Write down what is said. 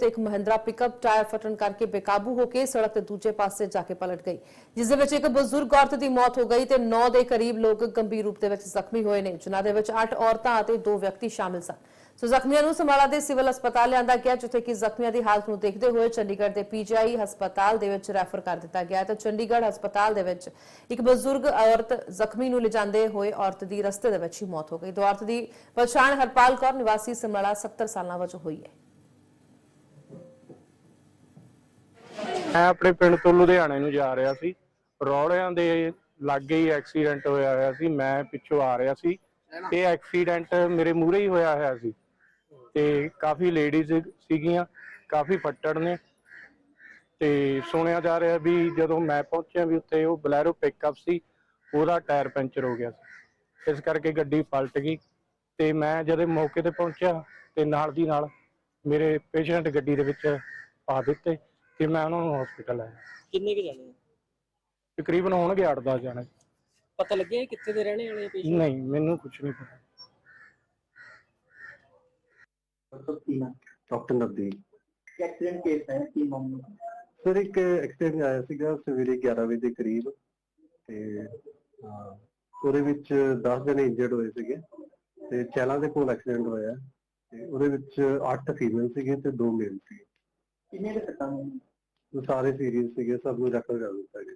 ਤੇ ਇੱਕ Mahindra pickup tyre ਫਟਣ ਕਰਕੇ ਬੇਕਾਬੂ ਹੋ ਕੇ ਸੜਕ ਦੇ ਦੂਜੇ ਪਾਸੇ ਜਾ ਕੇ ਪਲਟ ਗਈ, ਜਿਸ ਦੇ ਵਿੱਚ ਇੱਕ ਬਜ਼ੁਰਗ ਔਰਤ ਦੀ ਮੌਤ ਹੋ ਗਈ ਤੇ 9 ਦੇ ਕਰੀਬ ਲੋਕ ਗੰਭੀਰ ਰੂਪ ਦੇ ਵਿੱਚ ਜ਼ਖਮੀ ਹੋਏ ਨੇ, ਜਿਨ੍ਹਾਂ ਦੇ ਵਿੱਚ 8 ਔਰਤਾਂ ਅਤੇ 2 ਵਿਅਕਤੀ ਸ਼ਾਮਿਲ ਸਨ। ਸੋ ਜ਼ਖਮੀਆਂ ਨੂੰ ਸਮਰਾਲਾ ਦੇ ਸਿਵਲ ਹਸਪਤਾਲ ਲਿਆਂਦਾ ਗਿਆ, ਜਿੱਥੇ ਕਿ ਜ਼ਖਮੀਆਂ ਦੀ ਹਾਲਤ ਨੂੰ ਦੇਖਦੇ ਹੋਏ ਚੰਡੀਗੜ੍ਹ ਦੇ ਪੀਜੀਆਈ ਹਸਪਤਾਲ ਦੇ ਵਿੱਚ ਰੈਫਰ ਕਰ ਦਿੱਤਾ ਗਿਆ ਤੇ ਚੰਡੀਗੜ੍ਹ ਹਸਪਤਾਲ ਦੇ ਵਿੱਚ ਇੱਕ ਬਜ਼ੁਰਗ ਔਰਤ ਜ਼ਖਮੀ ਨੂੰ ਲਿਜਾਂਦੇ ਹੋਏ ਔਰਤ ਦੀ ਰਸਤੇ ਦੇ ਵਿੱਚ ਹੀ ਮੌਤ ਹੋ ਗਈ। ਤੇ ਔਰਤ ਦੀ ਪਛਾਣ ਹਰਪਾਲ ਕੌਰ ਨਿਵਾਸੀ ਸਮਰਾਲਾ 70 ਸਾਲਾਂ ਵਜੋਂ ਹੋਈ ਹੈ। ਮੈਂ ਆਪਣੇ ਪਿੰਡ ਤੋਂ ਲੁਧਿਆਣੇ ਨੂੰ ਜਾ ਰਿਹਾ ਸੀ। ਰੌੜਿਆਂ ਦੇ ਲਾਗੇ ਹੀ ਐਕਸੀਡੈਂਟ ਹੋਇਆ ਹੋਇਆ ਸੀ। ਮੈਂ ਪਿੱਛੋਂ ਆ ਰਿਹਾ ਸੀ। ਇਹ ਐਕਸੀਡੈਂਟ ਮੇਰੇ ਮੂਹਰੇ ਹੀ ਹੋਇਆ ਹੋਇਆ ਸੀ। ਤੇ ਕਾਫੀ ਲੇਡੀਜ਼ ਸੀਗੀਆਂ, ਕਾਫੀ ਫੱਟੜ ਨੇ। ਤੇ ਸੁਣਿਆ ਜਾ ਰਿਹਾ ਵੀ ਜਦੋਂ ਮੈਂ ਪਹੁੰਚਿਆ ਵੀ ਉੱਥੇ ਉਹ ਬਲੈਰੋ ਪਿਕਅਪ ਸੀ, ਉਹਦਾ ਟਾਇਰ ਪੈਂਚਰ ਹੋ ਗਿਆ ਸੀ। ਇਸ ਕਰਕੇ ਗੱਡੀ ਪਲਟ ਗਈ ਤੇ ਮੈਂ ਜਦੋਂ ਮੌਕੇ ਤੇ ਪਹੁੰਚਿਆ ਤੇ ਨਾਲ ਦੀ ਨਾਲ ਮੇਰੇ ਪੇਸ਼ੈਂਟ ਗੱਡੀ ਦੇ ਵਿੱਚ ਪਾ ਦਿੱਤੇ। ਤੇ ਮੈਂ ਉਹਨਾਂ ਨੂੰ ਹਸਪੀਟਲ ਆਇਆ। ਕਿੰਨੇ ਕੁ ਜਾਣੇ? ਆ? ਤਕਰੀਬਨ ਹੋਣਗੇ 8-10 ਜਾਣੇ। ਪਤਾ ਲੱਗਿਆ ਇਹ ਕਿੱਥੇ ਦੇ ਰਹਿਣੇ ਵਾਲੇ ਪੇਸ਼ੈਂਟ ਨਹੀਂ ਮੈਨੂੰ ਕੁਝ ਨਹੀਂ ਪਤਾ। ਡਾਕਟਰ ਨਵਦੀਪ। ਐਕਸੀਡੈਂਟ ਕੇਸ ਹੈ ਕੀ ਮਾਮਲਾ? ਸਰ ਇੱਕ ਐਕਸੀਡੈਂਟ ਆਇਆ ਸੀਗਾ ਸਵੇਰੇ 11 ਵਜੇ ਦੇ ਕਰੀਬ। ਤੇ ਅਹ, ਉਹਦੇ ਵਿੱਚ 10 ਜਣੇ ਇੰਜਰਡ ਹੋਏ ਸੀਗੇ। ਤੇ ਚੈਲਾ ਦੇ ਕੋਲ ਐਕਸੀਡੈਂਟ ਹੋਇਆ। ਤੇ ਉਹਦੇ ਵਿੱਚ 8 ਫੀਮੇਲ ਸੀਗੇ ਤੇ 2 ਮੇਲ ਸੀਗੇ ਕਿੰਨੇ ਦੇ ਸੱਟਾਂ ਸਾਰੇ ਸੀਰੀਅਸ ਸੀਗੇ ਸਭ ਨੂੰ ਰੈਫਰ ਕਰ ਦਿੱਤਾ ਗਿਆ।